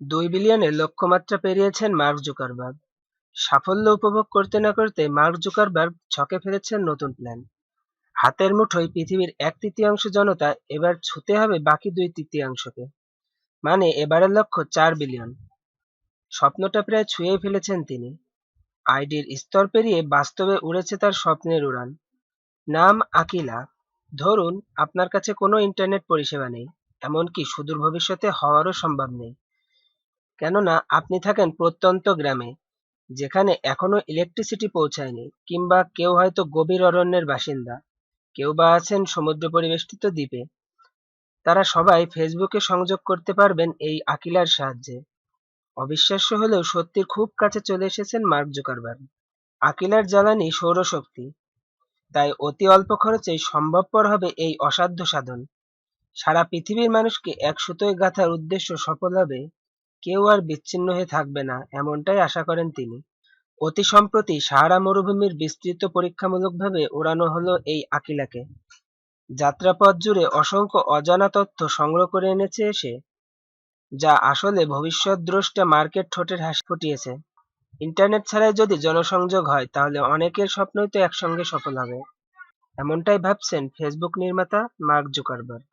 দুই বিলিয়নের লক্ষ্যমাত্রা পেরিয়েছেন mark Zuckerberg. সাফল্য উপভোগ করতে না করতে মার্ক জুকারবার্গ ছকে ফেলেছেন নতুন প্ল্যান। হাতের মুঠোয় পৃথিবীর এক তৃতীয়াংশ জনতা এবার ছুতে হবে বাকি দুই তৃতীয়াংশকে। মানে এবারের লক্ষ্য চার বিলিয়ন। স্বপ্নটা প্রায় ছুঁয়ে ফেলেছেন তিনি। আইডির স্তর পেরিয়ে বাস্তবে উড়েছে তার স্বপ্নের উড়ান। নাম আকিলা। ধরুন আপনার কাছে কোনো ইন্টারনেট পরিষেবা নেই, এমনকি সুদূর ভবিষ্যতে হওয়ারও সম্ভব নেই। কেননা আপনি থাকেন প্রত্যন্ত গ্রামে, যেখানে এখনও ইলেকট্রিসিটি পৌঁছায়নি কিংবা কেউ হয়তো গভীর অরণ্যের বাসিন্দা, কেউ বা আছেন সমুদ্র পরিবেষ্টিত দ্বীপে। তারা সবাই ফেসবুকে সংযোগ করতে পারবেন এই আকিলার সাহায্যে। অবিশ্বাস্য হলেও সত্যির খুব কাছে চলে এসেছেন মার্ক জুকারবার্গ। আকিলার জ্বালানি সৌরশক্তি। তাই অতি অল্প খরচেই সম্ভবপর হবে এই অসাধ্য সাধন। সারা পৃথিবীর মানুষকে এক সুতোয় গাঁথার উদ্দেশ্য সফল হবে কেউ আর বিচ্ছিন্ন হয়ে থাকবে না, এমনটাই আশা করেন তিনি। অতি সম্প্রতি সাহারা মরুভূমির বিস্তৃত পরীক্ষামূলকভাবে ওড়ানো হলো এই আকিলাকে। যাত্রাপথ জুড়ে অসংখ্য অজানা তথ্য সংগ্রহ করে এনেছে এসে, যা আসলে ভবিষ্যৎ দ্রষ্টা মার্কেট ঠোঁটের হাসি ফুটিয়েছে। ইন্টারনেট ছাড়াই যদি জনসংযোগ হয়, তাহলে অনেকের স্বপ্নই তো একসঙ্গে সফল হবে। এমনটাই ভাবছেন ফেসবুক নির্মাতা মার্ক জুকারবার্গ।